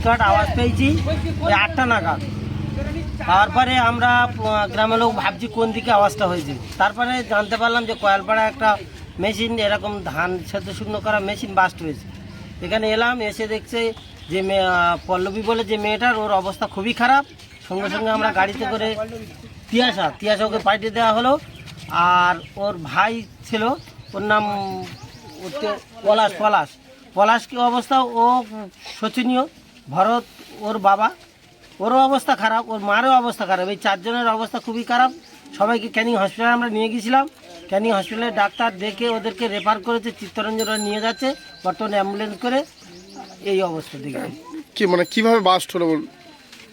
বিকট আওয়াজ পেয়েছি। ওই আটটা নাগাদ। তারপরে আমরা গ্রামের লোক ভাবছি কোন দিকে আওয়াজটা হয়েছে। তারপরে জানতে পারলাম যে কয়ালপাড়া একটা মেশিন, এরকম ধান সেদ্ধ শুকনো করা মেশিন বাস্ট হয়েছে। এখানে এলাম, এসে দেখছে যে পল্লবী বলে যে মেয়েটার, ওর অবস্থা খুবই খারাপ। সঙ্গে সঙ্গে আমরা গাড়িতে করে তিয়াসা তিয়াসা ওকে পাঠিয়ে দেওয়া হলো। আর ওর ভাই ছিল, ওর নাম পলাশ পলাশ পলাশ। কি অবস্থা ও শোচনীয়। ভরত ওর বাবা ওরও অবস্থা খারাপ ওর মারও অবস্থা খারাপ। এই চারজনের অবস্থা খুবই খারাপ। সবাইকে ক্যানিং হসপিটালে আমরা নিয়ে গেছিলাম। ক্যানিং হসপিটালে ডাক্তার দেখে ওদেরকে রেফার করেছে চিত্তরঞ্জনে নিয়ে যাচ্ছে বর্তমানে অ্যাম্বুলেন্স করে এই অবস্থা দেখে। কি মানে কীভাবে বাস্ট হলো বল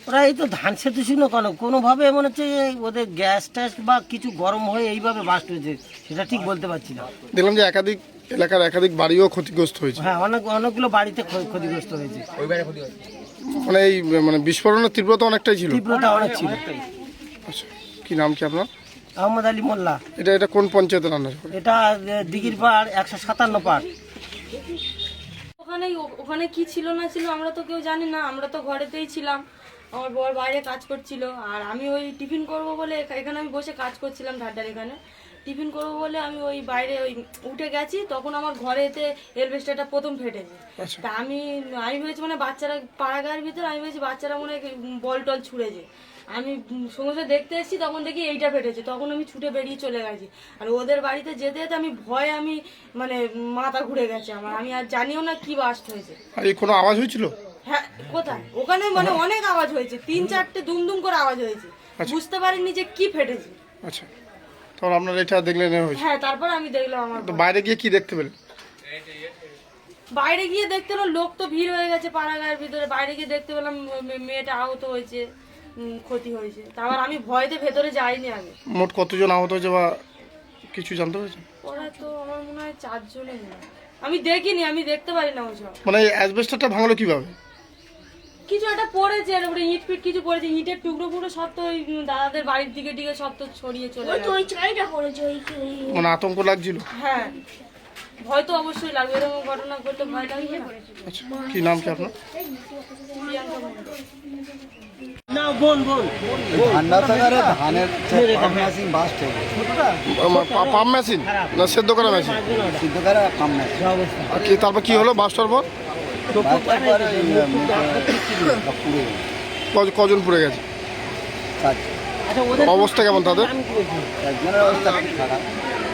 ওরা এই তো ধান সেতু ছিল কেন? কোনোভাবে মনে হচ্ছে যে ওদের গ্যাস ট্যাস বা কিছু গরম হয়ে এইভাবে বাস্ট হয়েছে সেটা ঠিক বলতে পারছি না। দেখলাম যে একাধিক এলাকার একাধিক বাড়িও ক্ষতিগ্রস্ত হয়েছে। হ্যাঁ অনেক অনেকগুলো বাড়িতে ক্ষ- ক্ষতিগ্রস্ত হয়েছে। মানে এই মানে বিস্ফোরণের তীব্রতা অনেকটাই ছিল? তীব্রতা অনেক ছিল। আচ্ছা কি নাম কি আপনার? আহমদ আলী মোল্লা। এটা এটা কোন পঞ্চায়েতের আন্দাজ এটা আহ, দিঘির পাড় একশো সাতান্ন পাড়। ওখানে ওখানে কি ছিল না ছিল আমরা তো কেউ জানি না আমরা তো ঘরেতেই ছিলাম। আমার বর বাইরে কাজ করছিল আর আমি ওই টিফিন করব বলে এখা- এখানে আমি বসে কাজ করছিলাম ধারদার এখানে। টিফিন করব বলে আমি ওই বাইরে ওই উঠে গেছি তখন আমার ঘরে ঘরেতে এলভেস্টারটা প্রথম ফেটেছে। আচ্ছা। তা আমি আমি ভেবেছি মানে বাচ্চারা পাড়াগার ভিতরে আমি ভেবেছি বাচ্চারা মনে হয় বল টল ছুঁড়েছে। আমি সঙ্গে দেখতে এসেছি তখন দেখি এইটা ফেটেছে তখন আমি ছুটে বেরিয়ে চলে গেছি। আর ওদের বাড়িতে যেতে যেতে আমি ভয়ে আমি মানে মাথা ঘুরে গেছে আমার আমি আর জানিও না কি বাস্ট হয়েছে। আর কোনো আওয়াজ হয়েছিল? হ্যাঁ কোথায়? ওখানে মানে অনেক আওয়াজ হয়েছে তিন চারটে দুম দুম করে আওয়াজ হয়েছে। আচ্ছা। বুঝতে পারিনি যে কি ফেটেছে। আচ্ছা। তখন আপনারা এটা দেখলেন হ্যাঁ তারপর আমি দেখলাম আমার তো বাইরে গিয়ে কি দেখতে পেলেন? বাইরে গিয়ে দেখতে পেলাম লোক তো ভিড় হয়ে গেছে পাড়াগাঁয়ের ভিতরে। বাইরে গিয়ে দেখতে পেলাম মেয়েটা আহত হয়েছে ক্ষতি হয়েছে। তারপর আমি ভয়তে ভেতরে যাইনি আগে। মোট কতজন আহত হয়েছে বা কিছু জানতে পেরেছেন? ওরা তো আমার মনে হয় চারজনে হয়। আমি দেখিনি আমি দেখতে পারি না ওসব। মানে অ্যাসবেস্টারটা ভাঙলো কীভাবে? কিছু একটা পড়েছে এর উপরে ইট ফিট কিছু পড়েছে ইটের টুকরো ফুকরো সব তো ওই দাদাদের বাড়ির দিকে দিকে সব তো ছড়িয়ে চলে গেছে ওই চাইটা করেছে ওই ওই- মানে আতঙ্ক লাগছিল? হ্যাঁ। ভয় তো অবশ্যই লাগবে এরকম ঘটনা ঘটলে ভয় লাগবে আচ্ছা কি নাম কি আপনার? না বোন বোন। ঠান্ডাসাগরে ধানের পাম্প মেশিন বাস্ট হয়ে গেছে পাম্প মেশিন? না সেদ্ধ করা মেশিন? সিদ্ধ করে পাম্প মেশিন। আর কি তারপর কি হলো বাস্টার পরে? কজন পুড়ে গেছে? আচ্ছা অবস্থা কেমন তাদের?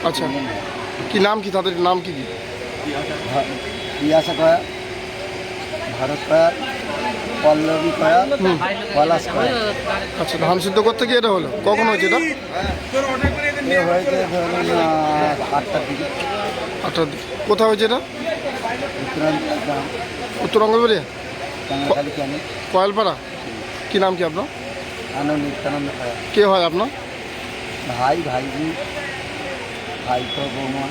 আচ্ছা। কি নাম কি তাদের? নাম কি কি? পিয়াসা কয়া ভারত কয়া পল্লবী কয়া পলাশ কয়া। আচ্ছা ধান সিদ্ধ করতে গিয়ে এটা হলো? কখন হয়েছে এটা? হয়েছে আটটার দিকে। আটটার দিকে। কোথায় হয়েছে এটা? ক্যানে কয়েলপাড়া? কি নাম কি আপনার? কে হয় আপনার? ভাই ভাইজি। বৌমা।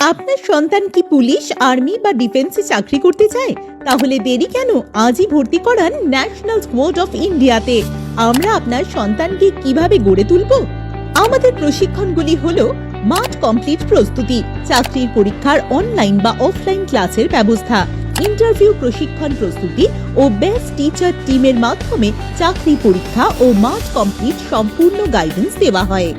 আপনার সন্তান কি পুলিশ আর্মি বা ডিফেন্সে চাকরি করতে চায়? তাহলে দেরি কেন? আজই ভর্তি করান ন্যাশনাল স্কোয়াড অফ ইন্ডিয়াতে। আমরা আপনার সন্তানকে কীভাবে গড়ে তুলব? আমাদের প্রশিক্ষণগুলি হল মাঠ কমপ্লিট প্রস্তুতি, চাকরির পরীক্ষার অনলাইন বা অফলাইন ক্লাসের ব্যবস্থা ইন্টারভিউ প্রশিক্ষণ প্রস্তুতি ও বেস্ট টিচার টিমের মাধ্যমে চাকরি পরীক্ষা ও মাঠ কমপ্লিট সম্পূর্ণ গাইডেন্স দেওয়া হয়।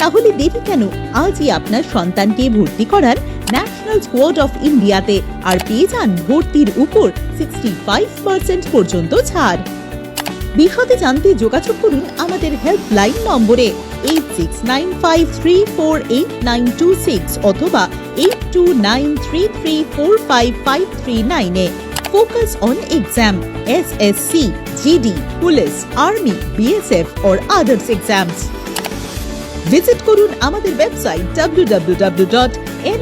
তাহলে দেরি কেন? আজই আপনার সন্তানকে ভর্তি করান ন্যাশনাল স্কোয়াড অফ ইন্ডিয়াতে আর পেয়ে যান ভর্তির উপর সিক্সটি ফাইভ পার্সেন্ট পর্যন্ত ছাড়। বিশদে জানতে যোগাযোগ করুন আমাদের helpline number eight six nine five three four eight nine two six অথবা eight two nine three three four five five three নাইনে focus on exam S S C GD police army BSF or others exams. Visit করুন আমাদের website www.n